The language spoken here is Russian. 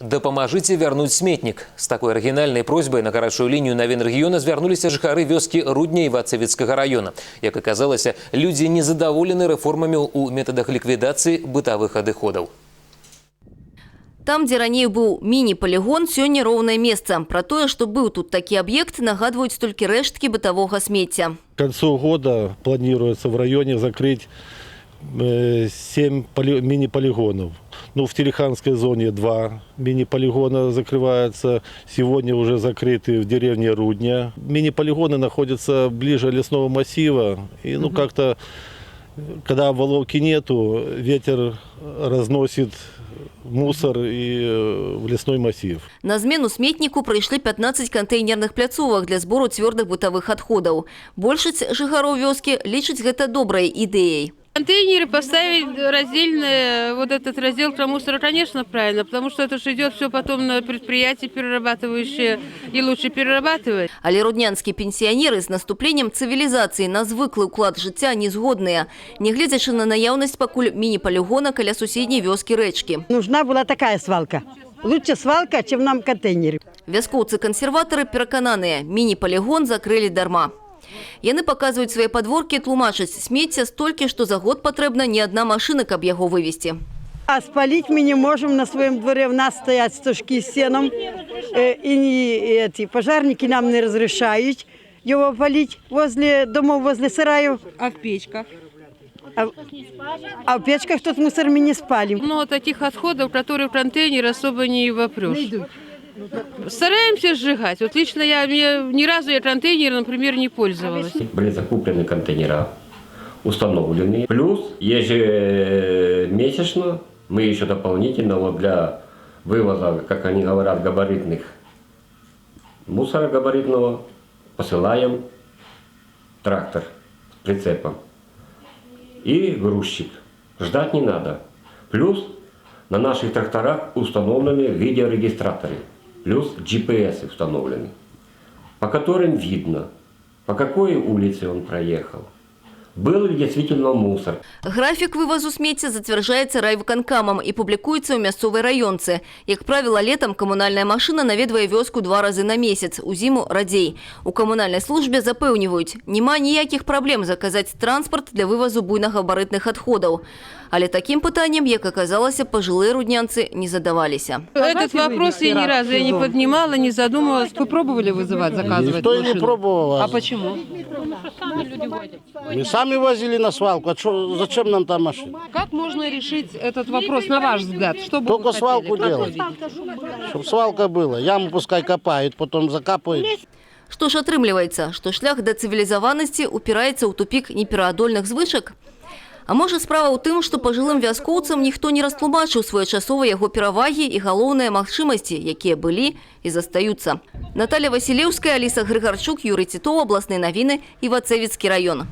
Дапамажыце вярнуць сметнік. З такой арыгінальнай просьбай на гарачую лінію на рэгіёна звярнуліся жыхары вёскі рудня і вацавіцкага раёна. Як аказалася, людзі незадаволены рэформамі ў метадах ліквідацыі бытавых адыходаў. Там, дзе раней быў міні-палігон, сёння роўнае месца. Пра тое, што быў тут такі аб'ект, нагадваюць толькі рэшткі бытавога смецця. К концу года планируется в районе закрыть э, 7 поли- мини-полигонов. Ну, в Телеханской зоне два мини-полигона закрываются. Сегодня уже закрыты в деревне Рудня. Мини-полигоны находятся ближе лесного массива. И, ну, как-то, когда волоки нету, ветер разносит мусор и э, в лесной массив. На змену сметніку прыйшлі 15 кантэйнерных пляцовак для збору цвёрдых бытавых адходаў. Большасць жыхароў вёскі лічыць гэта добрай ідэяй. Контейнеры поставить раздельные, вот этот раздел про мусор, конечно, правильно, потому что это же идет все потом на предприятия перерабатывающие, и лучше перерабатывать. Але руднянскія пенсіянеры з наступленнем цывілізацыі на звыклы ўклад жыцця не згодныя, нягледзячы на наяўнасць пакуль міні-палігона каля суседняй вёскі рэчкі. Нужна была такая свалка. Лучше свалка, чем нам контейнеры. Вяскоўцы-кансерватары перакананыя, міні-палігон закрылі дарма. Яны паказваюць свае падворкі, тлумачаць смецця столькі, што за год патрэбна не адна машына, каб яго вывезці. А спалить мы не можем на своем дворе. У нас стоят стужки с сеном. э, И не- эти пожарники нам не разрешают его палить возле домов, возле сараев. А в печках? А, а в печках тут мусор мы не спалим. Но таких отходов, которые в контейнер, особо не вопрешь. Стараемся сжигать. Вот лично я, ни разу я контейнером, например, не пользовалась. были закуплены контейнера, установлены. Плюс ежемесячно мы еще дополнительно вот для вывоза, как они говорят, габаритных мусора габаритного посылаем трактор с прицепом и грузчик. Ждать не надо. Плюс на наших тракторах установлены видеорегистраторы. Плюс GPS установлены по которым видно, по какой улице он проехал, был ли действительно мусор, Графік вывазу смецця зацвярджаецца райвыканкамам і публікуецца ў мясцовай раёнцы. Як правіла, летам камунальная машына наведвае вёску два разы на месяц, у зіму радзей. У камунальнай службе запэўніваюць, няма ніякіх праблем заказаць транспарт для вывазу буйнагабарытных адходаў. Але такім пытаннем, як аказалася, пажылыя руднянцы не задаваліся. Этот вопрос я ни разу я не поднимала, не задумывалась. Вы пробовали вызывать, заказывать Никто и не машину? пробовал. А почему? Мы сами возили на свалку. А чё- зачем нам там машина? Как можно решить этот вопрос, на ваш взгляд? Что бы Только вы хотели? свалку Как делать. вы видите? Чтобы свалка была. Яму пускай копают, потом закапывают. Што ж атрымліваецца, што шлях да цывілізаванасці упіраецца ў тупік непераадольных звычак? А можа справа ў тым, што пажылым вяскоўцам ніхто не растлумачыў своечасова яго перавагі і галоўныя магчымасці, якія былі і застаюцца. Наталья Васілеўская, Аліса Грыгарчук, Юрый Цітоў, абласныя навіны і Вацэвіцкі раён.